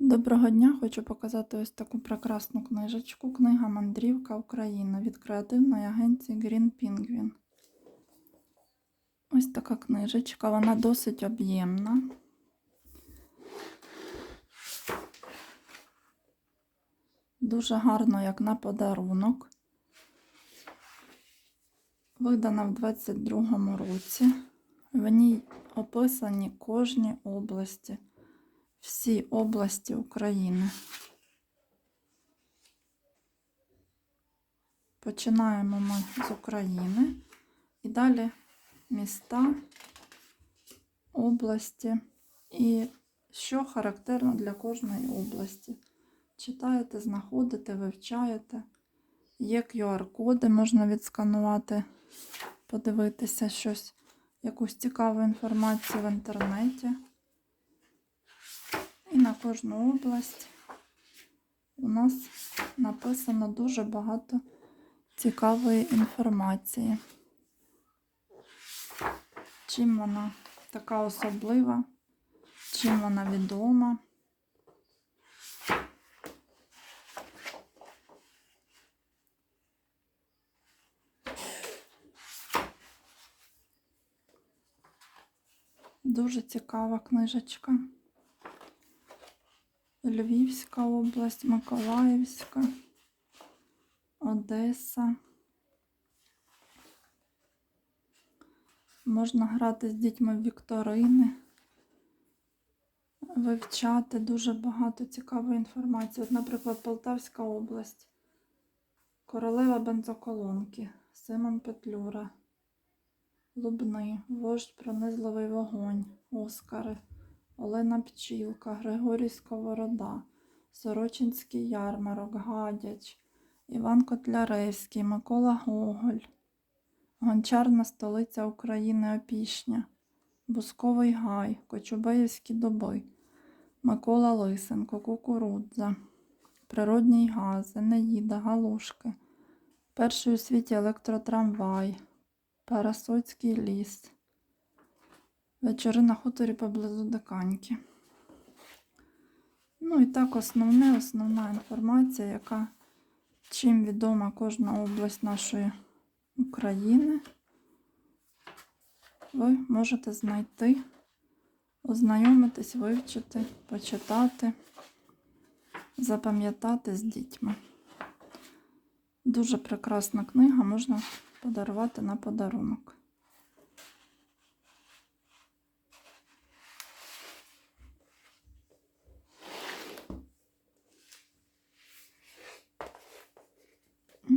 Доброго дня! Хочу показати ось таку прекрасну книжечку. Книга Мандрівка Україна від креативної агенції Green Penguin. Ось така книжечка, вона досить об'ємна. Дуже гарно, як на подарунок. Видана в 22-му році. В ній описані кожні області всі області України. Починаємо ми з України і далі міста, області і що характерно для кожної області. Читаєте, знаходите, вивчаєте. Є QR-коди, можна відсканувати, подивитися щось, якусь цікаву інформацію в інтернеті. Кожну область у нас написано дуже багато цікавої інформації. Чим вона така особлива, чим вона відома. Дуже цікава книжечка. Львівська область, Миколаївська, Одеса. Можна грати з дітьми в вікторини, вивчати дуже багато цікавої інформації. От, наприклад, Полтавська область, Королева бензоколонки, Симон Петлюра, Лубни, Вождь пронизливий вогонь, Оскари. Олена Пчілка, Григорій Сковорода, Сорочинський ярмарок, Гадяч, Іван Котляревський, Микола Гоголь, Гончарна столиця України Опішня, Бусковий Гай, Кочубеївські доби, Микола Лисенко, Кукурудза, Природній газ, Енеїда, Галушки, Перший у світі електротрамвай, Парасоцький ліс. Вечори на хуторі поблизу Диканьки. Ну і так, основне, основна інформація, яка чим відома кожна область нашої України, ви можете знайти, ознайомитись, вивчити, почитати, запам'ятати з дітьми. Дуже прекрасна книга, можна подарувати на подарунок.